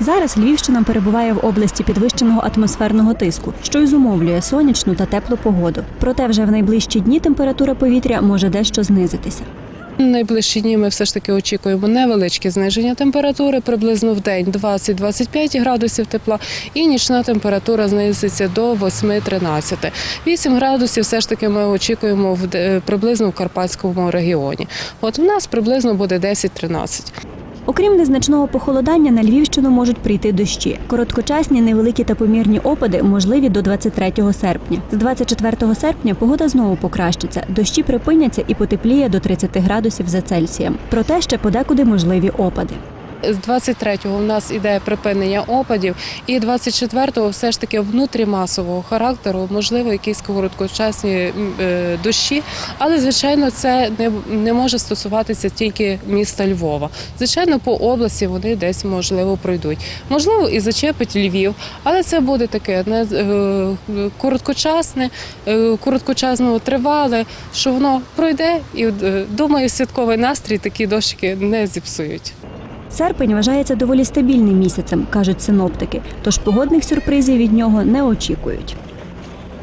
Зараз Львівщина перебуває в області підвищеного атмосферного тиску, що й зумовлює сонячну та теплу погоду. Проте вже в найближчі дні температура повітря може дещо знизитися. Найближчі дні ми все ж таки очікуємо невеличке зниження температури, приблизно в день 20-25 градусів тепла, і нічна температура знизиться до 8-13. 8 градусів все ж таки ми очікуємо в приблизно в Карпатському регіоні. От у нас приблизно буде 10-13. Окрім незначного похолодання, на Львівщину можуть прийти дощі. Короткочасні, невеликі та помірні опади можливі до 23 серпня. З 24 серпня погода знову покращиться. Дощі припиняться і потепліє до 30 градусів за Цельсієм. Проте ще подекуди можливі опади. З 23-го у нас іде припинення опадів, і 24-го все ж таки внутрімасового характеру, можливо, якісь короткочасні е, дощі, але звичайно це не, може стосуватися тільки міста Львова. Звичайно, по області вони десь можливо пройдуть. Можливо, і зачепить Львів, але це буде таке не е, короткочасне, е, короткочасно тривале, що воно пройде, і думаю, святковий настрій такі дощики не зіпсують. Серпень вважається доволі стабільним місяцем, кажуть синоптики, тож погодних сюрпризів від нього не очікують.